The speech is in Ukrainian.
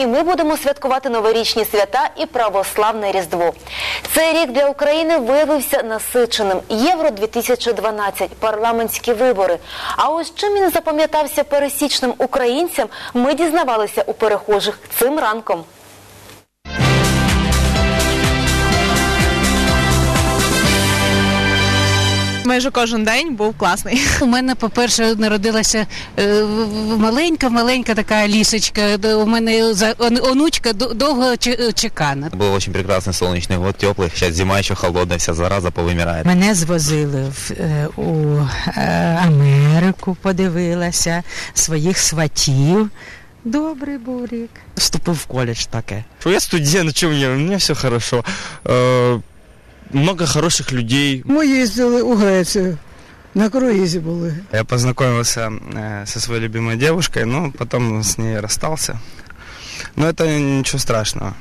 І ми будемо святкувати новорічні свята і православне Різдво. Цей рік для України виявився насиченим. Євро 2012 парламентські вибори. А ось чим він запам'ятався пересічним українцям, ми дізнавалися у перехожих цим ранком. Майже кожен день був класний. У мене, по-перше, народилася е, в- в- маленька, маленька така лісочка. Д- У мене за- он- онучка до- довго чи- чекана. Был очень прекрасный солнечный год, теплый. Сейчас зима еще холодная, вся зараза повымирает. Мене звозили в, е, у е, Америку, подивилася, своїх сватів. Добрий був рік. вступив в колледж таке. Що я студент, що мені, у мене все хорошо. Е, много хороших людей. Ми їздили у Грецію. На круизе были. Я познакомился э, со своей любимой девушкой, но потом с ней расстался. Но это ничего страшного.